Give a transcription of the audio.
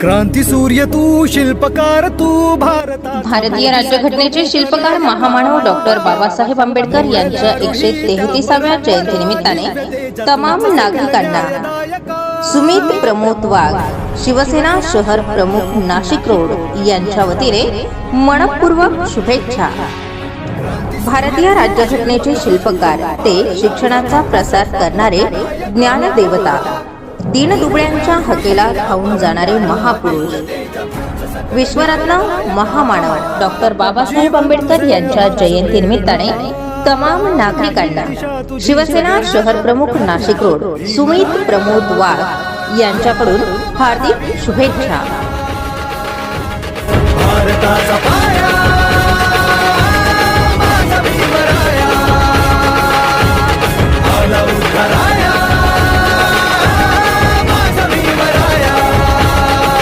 क्रांती सूर्य तू शिल्पकार तू भारता भारतीय राज्यघटनेचे शिल्पकार महामानव डॉक्टर बाबासाहेब आंबेडकर यांच्या एकशे तेहतीसाव्या जयंती निमित्ताने तमाम नागरिकांना सुमित प्रमोद वाघ शिवसेना शहर प्रमुख नाशिक रोड यांच्या वतीने मनपूर्वक शुभेच्छा. भारतीय राज्यघटनेचे शिल्पकार ते शिक्षणाचा प्रसार करणारे ज्ञानदेवता. दीनदुबळ्यांच्या हकेला धावून जाणारे महापुरुष. विश्वरत्न महामानव डॉक्टर बाबासाहेब आंबेडकर यांच्या जयंती निमित्ताने तमाम नागरिकांना शिवसेना शहर प्रमुख नाशिक रोड सुमित प्रमोद वाघ यांच्याकडून हार्दिक शुभेच्छा.